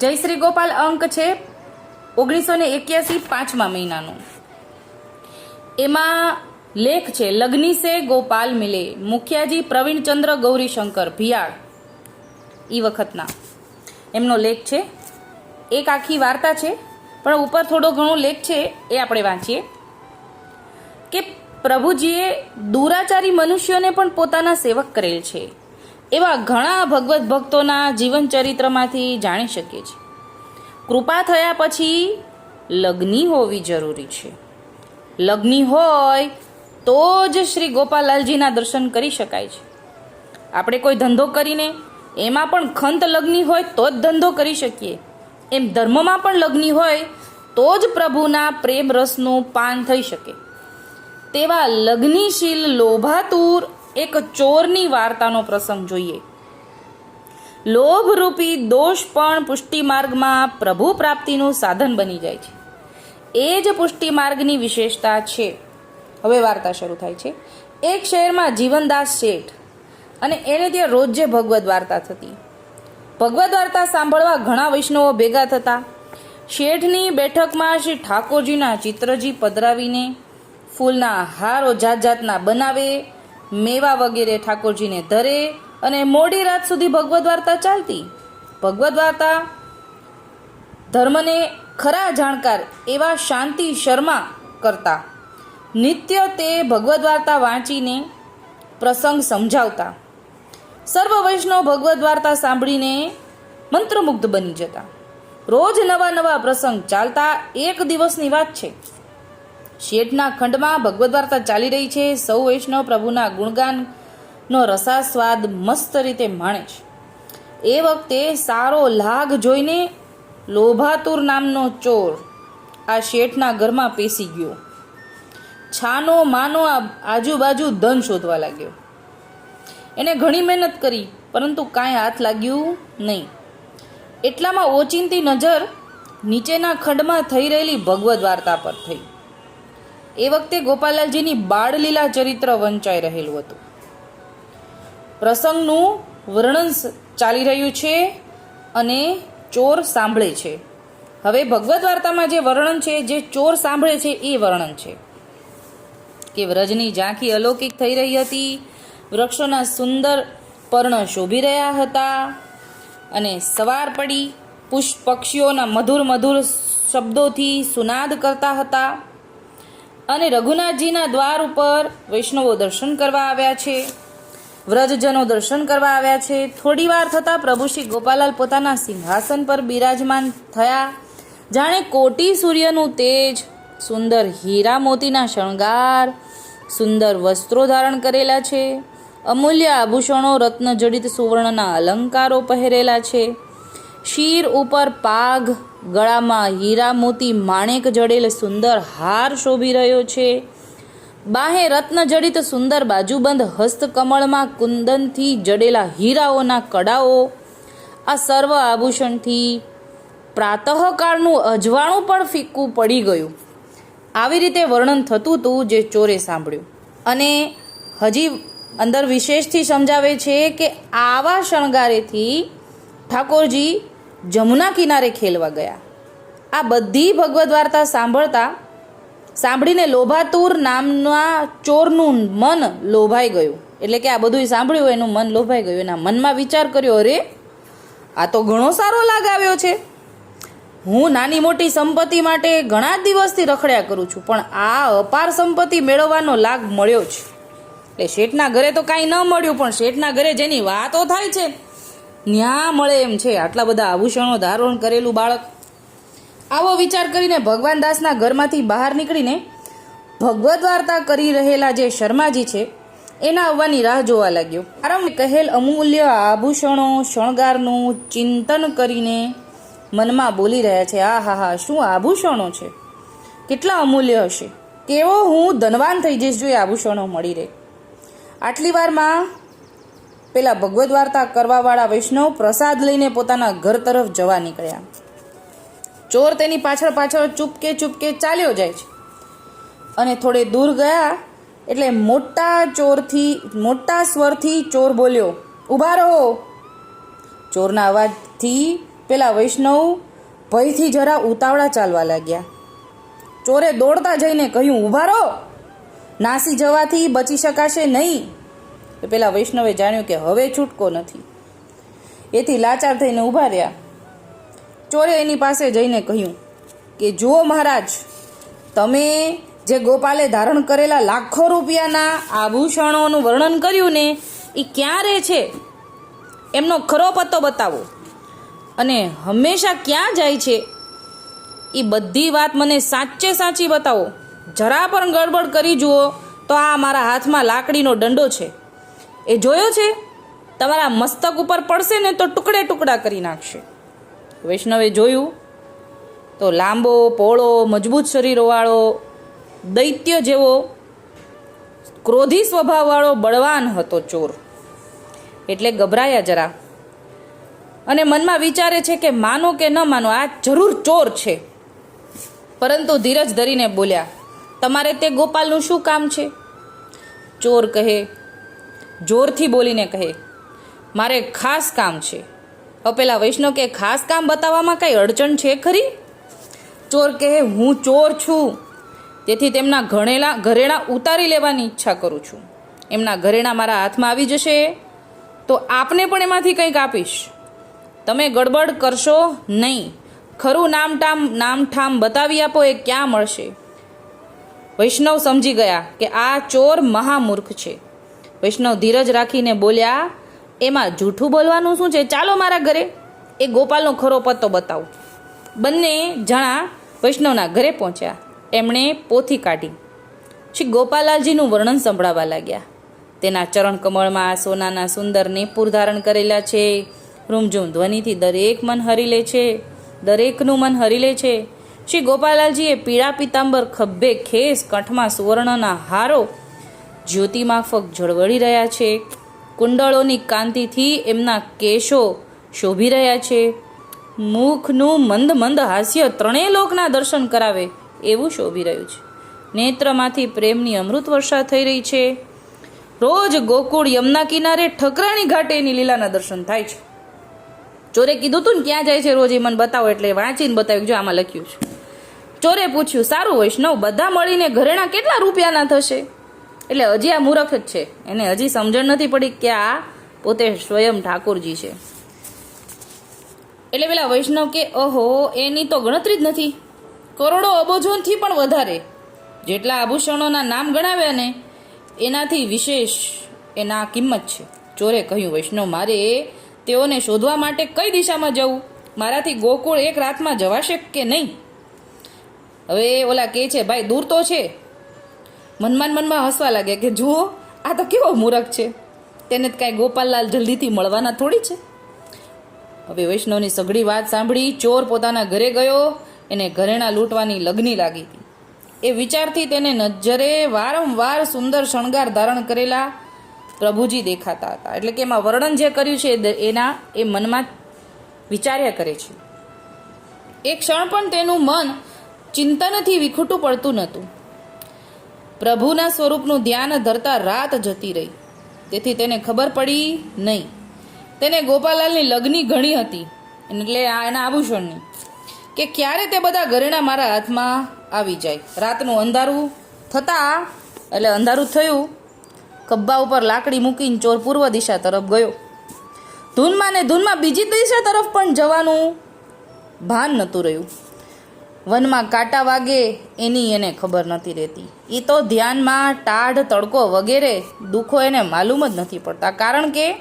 જય શ્રી ગોપાલ અંક છે ઓગણીસો ને એક્યાસી પાંચમા મહિનાનો. એમાં લેખ છે, લગ્ની સે ગોપાલ મિલે, મુખિયાજી પ્રવીણચંદ્ર ગૌરીશંકર ભિયાળ. એ વખતના. એમનો લેખ છે. એક આખી વાર્તા છે, પણ ઉપર થોડો ઘણો લેખ છે, એ આપણે વાંચીએ. કે પ્રભુજીએ દુરાચારી મનુષ્યોને પણ પોતાના સેવક કરેલ છે. એવા ઘણા ભગવત ભક્તોના જીવનચરિત્રમાંથી જાણી શકીએ છીએ. કૃપા થયા પછી લગ્ની હોવી જરૂરી છે. લગ્ની હોય તો જ શ્રી ગોપાલાલજીના દર્શન કરી શકાય છે. આપણે કોઈ ધંધો કરીને એમાં પણ ખંત લગ્ની હોય તો જ ધંધો કરી શકીએ. એમ ધર્મમાં પણ લગ્ની હોય તો જ પ્રભુના પ્રેમ રસનું પાન થઈ શકે. તેવા લગ્નિશીલ લોભાતુર એક ચોરની વાર્તાનો પ્રસંગ જોઈએ. લોભરૂપી દોષ પણ પુષ્ટિ માર્ગમાં પ્રભુ પ્રાપ્તિનું સાધન બની જાય છે. એ જ પુષ્ટિ માર્ગની વિશેષતા છે. હવે વાર્તા શરૂ થાય છે. એક શહેરમાં જીવનદાસ શેઠ અને એને ત્યાં રોજે ભગવદ્ વાર્તા થતી. ભગવદ્ વાર્તા સાંભળવા ઘણા વૈષ્ણવો ભેગા થતા. શેઠની બેઠકમાં શ્રી ઠાકોરજીના ચિત્રજી પધરાવીને ફૂલના હારો જાત જાતના બનાવે મેવા વગેરે ઠાકોરજીને ધરે અને મોડી રાત સુધી ભગવદ્ વાર્તા ચાલતી. ભગવદ્ વાર્તા ધર્મને ખરા જાણકાર એવા શાંતિ શર્મા કરતા. નિત્ય તે ભગવદ્ વાર્તા વાંચીને પ્રસંગ સમજાવતા. સર્વ વૈષ્ણવ ભગવદ્ વાર્તા સાંભળીને મંત્રમુગ્ધ બની જતા. રોજ નવા નવા પ્રસંગ ચાલતા એક દિવસની વાત છે. શેઠના ખંડમાં ભગવદ્ વાર્તા ચાલી રહી છે. સૌ વૈષ્ણવ પ્રભુના ગુણગાનનો રસાસ્વાદ મસ્ત રીતે માણે છે. એ વખતે સારો લાગ જોઈને લોભાતુર નામનો ચોર આ શેઠના ઘરમાં પેસી ગયો. છાનો માનો આજુબાજુ ધન શોધવા લાગ્યો. એને ઘણી મહેનત કરી, પરંતુ કાંઈ હાથ લાગ્યું નહીં. એટલામાં ઓચિંતી નજર નીચેના ખંડમાં થઈ રહેલી ભગવદ્ વાર્તા પર થઈ. એ વખતે ગોપાલાલજીની બાળલીલા ચરિત્ર વંચાઈ રહેલું હતું. પ્રસંગનું વર્ણન ચાલી રહ્યું છે અને ચોર સાંભળે છે. હવે ભગવદ્ વાર્તામાં જે વર્ણન છે, જે ચોર સાંભળે છે, એ વર્ણન છે. કે વ્રજની ઝાંખી અલૌકિક થઈ રહી હતી, વૃક્ષોના સુંદર પર્ણ શોભી રહ્યા હતા અને સવાર પડી પુષ્પ પક્ષીઓના મધુર મધુર શબ્દોથી સુનાદ કરતા હતા. અને રઘુનાથજીના દ્વાર ઉપર વૈષ્ણવો દર્શન કરવા આવ્યા છે. વ્રજજનો દર્શન કરવા આવ્યા છે. થોડી વાર થતાં પ્રભુ શ્રી ગોપાલાલ પોતાના સિંહાસન પર બિરાજમાન થયા. જાણે કોટી સૂર્યનું તેજ, સુંદર હીરા મોતીના શણગાર, સુંદર વસ્ત્રો ધારણ કરેલા છે. અમૂલ્ય આભૂષણો રત્નજડિત સુવર્ણના અલંકારો પહેરેલા છે. શીર ઉપર પાઘ, ગળામાં હીરા મોતી માણેક જડેલ સુંદર હાર શોભી રહ્યો છે. બાહે રત્નજડિત સુંદર બાજુબંધ હસ્તકમળમાં કુંદનથી જડેલા હીરાઓના કડાઓ. આ સર્વ આભૂષણથી પ્રાતઃકાળનું અજવાળું પણ ફીક્કું પડી ગયું. આવી રીતે વર્ણન થતું હતું જે ચોરે સાંભળ્યું. અને હજી અંદર વિશેષથી સમજાવે છે કે આવા શણગારેથી ઠાકોરજી જમુના કિનારે ખેલવા ગયા. આ બધી ભગવદ્ વાર્તા સાંભળતા સાંભળીને લોભાતુર નામના ચોરનું મન લોભાઈ ગયું. એટલે કે આ બધું સાંભળ્યું, એનું મન લોભાઈ ગયું. એના મનમાં વિચાર કર્યો, અરે, આ તો ઘણો સારો લાગ આવ્યો છે. હું નાની મોટી સંપત્તિ માટે ઘણા દિવસથી રખડ્યા કરું છું, પણ આ અપાર સંપત્તિ મેળવવાનો લાગ મળ્યો છે. એટલે શેઠના ઘરે તો કાંઈ ન મળ્યું, પણ શેઠના ઘરે જેની વાતો થાય છે ન્યા મળે એમ છે. આટલા બધા આભૂષણો ધારણ કરેલું બાળક. આવો વિચાર કરીને ભગવાન દાસના ઘરમાંથી બહાર નીકળીને ભગવદ્ વાર્તા કરી રહેલા જે શર્માજી છે, એના આવવાની રાહ જોવા લાગ્યો. આરંભ કહેલ અમૂલ્ય આભૂષણો શણગારનું ચિંતન કરીને મનમાં બોલી રહ્યા છે, આ હા હા, શું આભૂષણો છે? કેટલા અમૂલ્ય હશે. કેવો હું ધનવાન થઈ જઈશ જો એ આભૂષણો મળી રહે. આટલી વારમાં પેલા ભગવદ્ વાર્તા કરવાવાળા વૈષ્ણવ પ્રસાદ લઈને પોતાના ઘર તરફ જવા નીકળ્યા. ચોર તેની પાછળ પાછળ ચૂપકે ચૂપકે ચાલ્યો જાય છે. અને થોડે દૂર ગયા એટલે મોટા ચોરથી, મોટા સ્વરથી ચોર બોલ્યો ઊભા રહો. ચોરના અવાજથી પેલા વૈષ્ણવ ભયથી જરા ઉતાવળા ચાલવા લાગ્યા. ચોરે દોડતા જઈને કહ્યું ઊભા રહો. નાસી જવાથી બચી શકાશે નહીં. તો પેલા વૈષ્ણવે જાણ્યું કે હવે છૂટકો નથી. એથી લાચાર થઈને ઊભા રહ્યા. ચોરે એની પાસે જઈને કહ્યું કે, જુઓ મહારાજ, તમે જે ગોપાલે ધારણ કરેલા લાખો રૂપિયાના આભૂષણોનું વર્ણન કર્યું ને એ ક્યાં રહે છે? એમનો ખરો પત્તો બતાવો. અને હંમેશા ક્યાં જાય છે? એ બધી વાત મને સાચે સાચી બતાવો. જરા પણ ગડબડ કરી જુઓ તો આ મારા હાથમાં લાકડીનો દંડો છે. એ જોયો છે? તમારા મસ્તક ઉપર પડશે ને તો ટુકડે ટુકડા કરી નાખશે. વૈષ્ણવે જોયું તો લાંબો, પોળો, મજબૂત શરીરવાળો દૈત્ય જેવો, ક્રોધી સ્વભાવવાળો બળવાન હતો ચોર. એટલે ગભરાયા જરા. અને મનમાં વિચારે છે કે માનો કે ન માનો, આ જરૂર ચોર છે. પરંતુ ધીરજ ધરીને બોલ્યા, તમારે તે ગોપાલનું શું કામ છે? ચોર કહે જોરથી બોલીને કહે, મારે ખાસ કામ છે. અપેલા વૈષ્ણવ કે ખાસ કામ બતાવવામાં કંઈ અડચણ છે ખરી? ચોર કહે, હું ચોર છું. તેથી તેમના ઘણેલા, ઘરેણા ઉતારી લેવાની ઈચ્છા કરું છું. એમના ઘરેણા મારા હાથમાં આવી જશે. તો આપને પણ એમાંથી કંઈક આપીશ. તમે ગડબડ કરશો નહીં. ખરું નામ ટામ નામ ઠામ બતાવી આપો એ ક્યાં મળશે? વૈષ્ણવ સમજી ગયા કે આ ચોર મહામૂર્ખ છે. વૈષ્ણવ ધીરજ રાખીને બોલ્યા, એમાં જૂઠું બોલવાનું શું છે? ચાલો મારા ઘરે. એ ગોપાલનો ખરો પત્તો બતાવો. બંને જણા વૈષ્ણવના ઘરે પહોંચ્યા. એમણે પોથી કાઢી. શ્રી ગોપાલાલજીનું વર્ણન સંભળાવવા લાગ્યા. તેના ચરણ કમળમાં સોનાના સુંદર નેપુર ધારણ કરેલા છે. રૂમઝૂમ ધ્વનિથી દરેક મન હરી લે છે. દરેકનું મન હરી લે છે. શ્રી ગોપાલાલજીએ પીળા પીતાંબર ખભે ખેસ કંઠમાં સુવર્ણના હારો જ્યોતિ માફક ઝળવળી રહ્યા છે. કુંડળોની કાંતિથી એમના કેશો શોભી રહ્યા છે. મુખનું મંદ મંદ હાસ્ય ત્રણેય લોકના દર્શન કરાવે એવું શોભી રહ્યું છે. નેત્રમાંથી પ્રેમની અમૃત વર્ષા થઈ રહી છે. રોજ ગોકુળ યમના કિનારે ઠકરાણી ઘાટે એની લીલાના દર્શન થાય છે. ચોરે કીધું તું ને ક્યાં જાય છે રોજ એ મને બતાવો એટલે વાંચીને બતાવ્યું જો આમાં લખ્યું છે. ચોરે પૂછ્યું, સારું વૈષ્ણવ, બધા મળીને ઘરેણા કેટલા રૂપિયાના થશે? એટલે હજી આ મૂરખ જ છે. એને હજી સમજણ નથી પડી કે આ પોતે સ્વયં ઠાકોરજી છે. એટલે પેલા વૈષ્ણવ કે, ઓહો, એની તો ગણતરી જ નથી. કરોડો અબોજોનથી પણ વધારે. જેટલા આભૂષણોના નામ ગણાવ્યા ને, એનાથી વિશેષ એના કિંમત છે. ચોરે કહ્યું, વૈષ્ણવ, મારે તેઓને શોધવા માટે કઈ દિશામાં જવું? મારાથી ગોકુળ એક રાતમાં જવાશે કે નહીં? હવે ઓલા કહે છે, ભાઈ, દૂર તો છે. મનમાં મનમાં હસવા લાગે કે જુઓ, આ તો કેવો મૂરખ છે. તેને જ કાંઈ ગોપાલલાલ જલ્દીથી મળવાના થોડી છે. હવે વૈષ્ણવની સઘળી વાત સાંભળી ચોર પોતાના ઘરે ગયો, એને ઘરેણા લૂંટવાની લગ્ની લાગી હતી. એ વિચારથી તેને નજરે વારંવાર સુંદર શણગાર ધારણ કરેલા પ્રભુજી દેખાતા હતા. એટલે કે એમાં વર્ણન જે કર્યું છે એના એ મનમાં વિચાર્યા કરે છે. એ ક્ષણ પણ તેનું મન ચિંતનથી વિખૂટું પડતું નહોતું. પ્રભુના સ્વરૂપનું ધ્યાન ધરતા રાત જતી રહી. તેથી તેને ખબર પડી નહીં. તેને ગોપાલાલની લગ્ની ઘણી હતી, એટલે એના આભૂષણની, કે ક્યારે તે બધા ઘરેણા મારા હાથમાં આવી જાય. રાતનું અંધારું થતાં, એટલે અંધારું થયું, કબ્બા ઉપર લાકડી મૂકીને ચોર પૂર્વ દિશા તરફ ગયો. ધૂનમાં ને ધૂનમાં બીજી દિશા તરફ પણ જવાનું ભાન નહોતું રહ્યું. વનમાં કાંટા વાગે એની એને ખબર નથી રહેતી. એ તો ધ્યાનમાં ટાઢ તડકો વગેરે દુઃખો એને માલુમ જ નથી પડતા. કારણ કે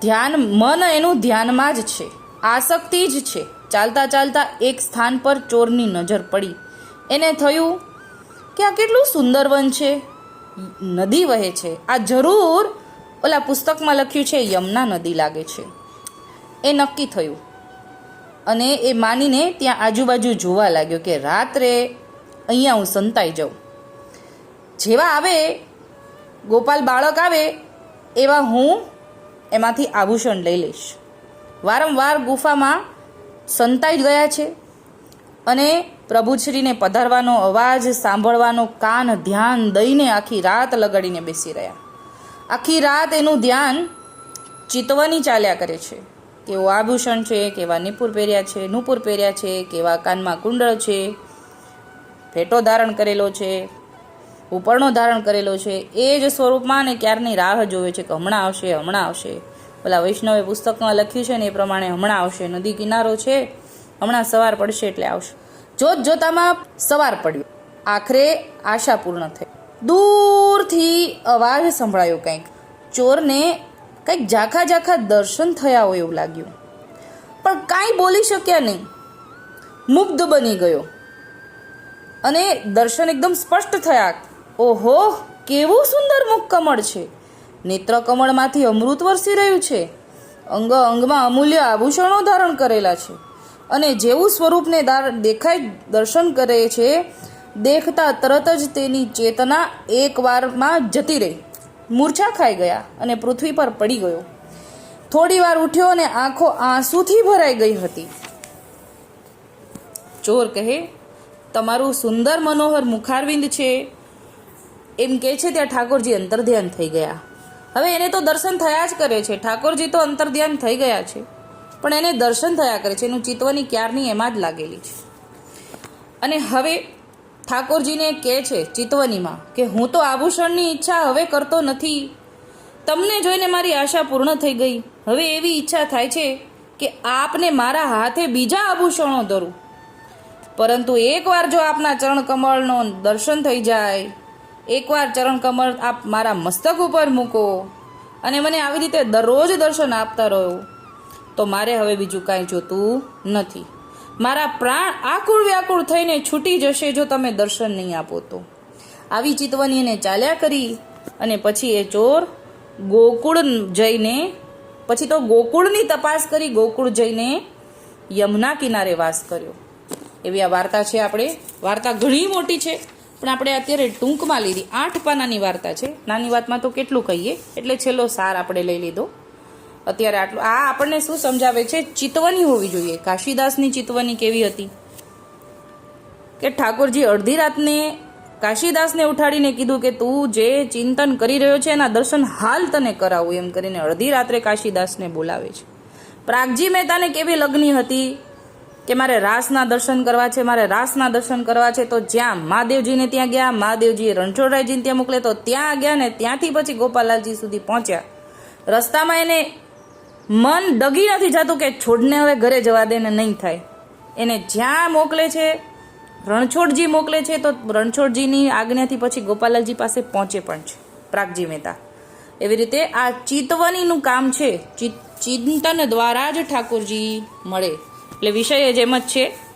ધ્યાન, મન એનું ધ્યાનમાં જ છે. આસક્તિ જ છે. ચાલતા ચાલતા એક સ્થાન પર ચોરની નજર પડી. એને થયું કે આ કેટલું સુંદર વન છે. નદી વહે છે. આ જરૂર ઓલા પુસ્તકમાં લખ્યું છે, યમુના નદી લાગે છે. એ નક્કી થયું. અને એ માનીને ત્યાં આજુબાજુ જોવા લાગ્યો કે રાત્રે અહીંયા હું સંતાઈ જાઉં. જેવા આવે, ગોપાલ બાળક આવે, એવા હું એમાંથી આભૂષણ લઈ લઈશ. વારંવાર ગુફામાં સંતાઈ ગયા છે અને પ્રભુશ્રીને પધારવાનો અવાજ, સાંભળવાનો કાન, ધ્યાન દઈને આખી રાત લગાડીને બેસી રહ્યા. આખી રાત એનું ધ્યાન ચિતવની ચાલ્યા કરે છે. કેવું આભૂષણ છે, કેવા નિપુર પહેર્યા છે, નુપુર પહેર્યા છે, કેવા કાનમાં કુંડળ છે, ભેટો ધારણ કરેલો છે ઉપરનો ધારણ કરેલો છે, એ જ સ્વરૂપમાં ને ક્યારની રાહ જોવે છે કે હમણાં આવશે હમણાં આવશે. પેલા વૈષ્ણવે પુસ્તકમાં લખ્યું છે ને એ પ્રમાણે હમણાં આવશે, નદી કિનારો છે, હમણાં સવાર પડશે એટલે આવશે. જોત જોતામાં સવાર પડ્યો. આખરે આશા પૂર્ણ થઈ. દૂરથી અવાજ સંભળાયો કંઈક. ચોરને કંઈક ઝાખા ઝાખા દર્શન થયા હોય એવું લાગ્યું. પણ કાંઈ બોલી શક્યા નહીં. મુગ્ધ બની ગયો. અને દર્શન એકદમ સ્પષ્ટ થયા. ઓહો, કેવું સુંદર મુખ કમળ છે. નેત્ર કમળમાંથી અમૃત વરસી રહ્યું છે. અંગ અંગમાં અમૂલ્ય આભૂષણો ધારણ કરેલા છે. અને જેવું સ્વરૂપને દેખાય દર્શન કરે છે, દેખતા તરત જ તેની ચેતના એકવારમાં જતી રહી. મૂર્છા ખાઈ ગયા અને પૃથ્વી પર પડી ગયો. થોડી વાર ઉઠ્યો અને આંખો આંસુથી ભરાઈ ગઈ હતી. ચોર કહે, તમારું સુંદર મનોહર મુખારવિંદ છે. એમ કહે છે, ત્યાં ઠાકોરજી અંતર્ધ્યાન થઈ ગયા. હવે એને તો દર્શન થયા જ કરે છે. ઠાકોરજી તો અંતર્ધ્યાન થઈ ગયા છે. પણ એને દર્શન થયા કરે છે. એનું ચિત્વની ક્યારની એમાં જ લાગેલી છે. અને હવે ઠાકોરજીને કહે છે ચિતવનીમાં કે હું તો આભૂષણની ઈચ્છા હવે કરતો નથી. તમને જોઈને મારી આશા પૂર્ણ થઈ ગઈ. હવે એવી ઈચ્છા થાય છે કે આપને મારા હાથે બીજા આભૂષણો ધરું પરંતુ એકવાર જો આપના ચરણ કમળનો દર્શન થઈ જાય, એકવાર ચરણ કમળ આપ મારા મસ્તક ઉપર મૂકો અને મને આવી રીતે દરરોજ દર્શન આપતા રહો, તો મારે હવે બીજું કાંઈ જોતું નથી. મારા પ્રાણ આકુળ વ્યાકુળ થઈને છૂટી જશે જો તમે દર્શન નહીં આપો તો. આવી ચિતવની એને ચાલ્યા કરી અને પછી એ ચોર ગોકુળ જઈને, પછી તો ગોકુળની તપાસ કરી, ગોકુળ જઈને યમુના કિનારે વાસ કર્યો. એવી આ વાર્તા છે આપણે. વાર્તા ઘણી મોટી છે, પણ આપણે અત્યારે ટૂંકમાં લીધી. આઠ પાનાની વાર્તા છે. નાની વાતમાં તો કેટલું કહીએ? એટલે છેલ્લો સાર આપણે લઈ લીધો. અત્યારે આટલું. આ આપણને શું સમજાવે છે? ચિતવની હોવી જોઈએ. કાશીદાસની ચિતવણી કેવી હતી? કે ઠાકોરજી અડધી રાતને કાશીદાસને ઉઠાડીને કીધું કે તું જે ચિંતન કરી રહ્યો છે, એના દર્શન હાલ તને કરાવું, એમ કરીને અડધી રાત્રે કાશીદાસને બોલાવે છે. પ્રાગજી મહેતાને કેવી લગ્ની હતી? કે મારે રાસના દર્શન કરવા છે, મારે રાસના દર્શન કરવા છે, તો જ્યાં મહાદેવજીને ત્યાં ગયા મહાદેવજીએ રણછોડરાયજીને ત્યાં મોકલે, તો ત્યાં ગયા ને ત્યાંથી પછી ગોપાલાલજી સુધી પહોંચ્યા. રસ્તામાં એને મન ડગી નથી જતું કે છોડને હવે ઘરે જવા દે ને નહીં થાય. એને જ્યાં મોકલે છે, રણછોડજી મોકલે છે, તો રણછોડજીની આજ્ઞાથી પછી ગોપાલાલજી પાસે પહોંચે પણ છે, પ્રાગજી મહેતા. એવી રીતે આ ચિતવનીનું કામ છે, ચિત- ચિંતન દ્વારા જ ઠાકોરજી મળે. એટલે વિષય જ એમ જ છે.